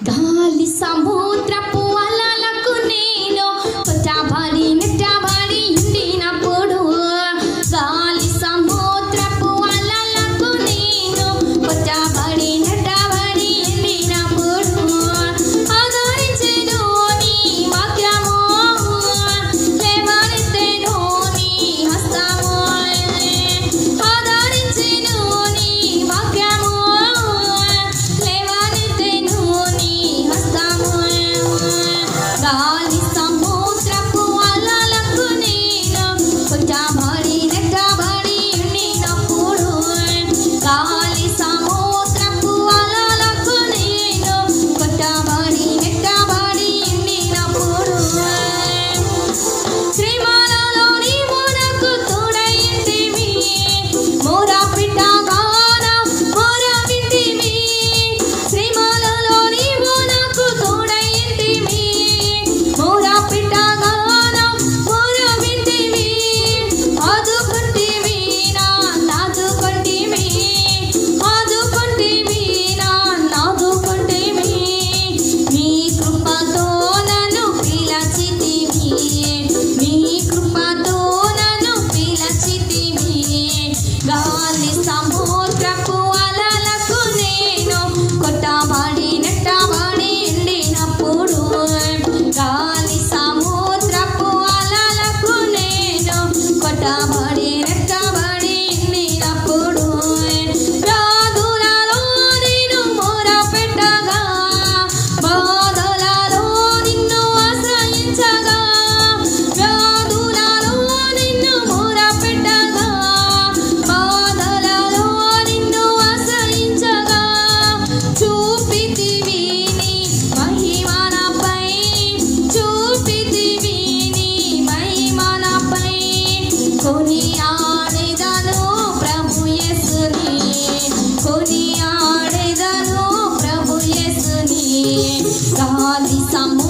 గాలి సముద్రపు estamos. Molly Samu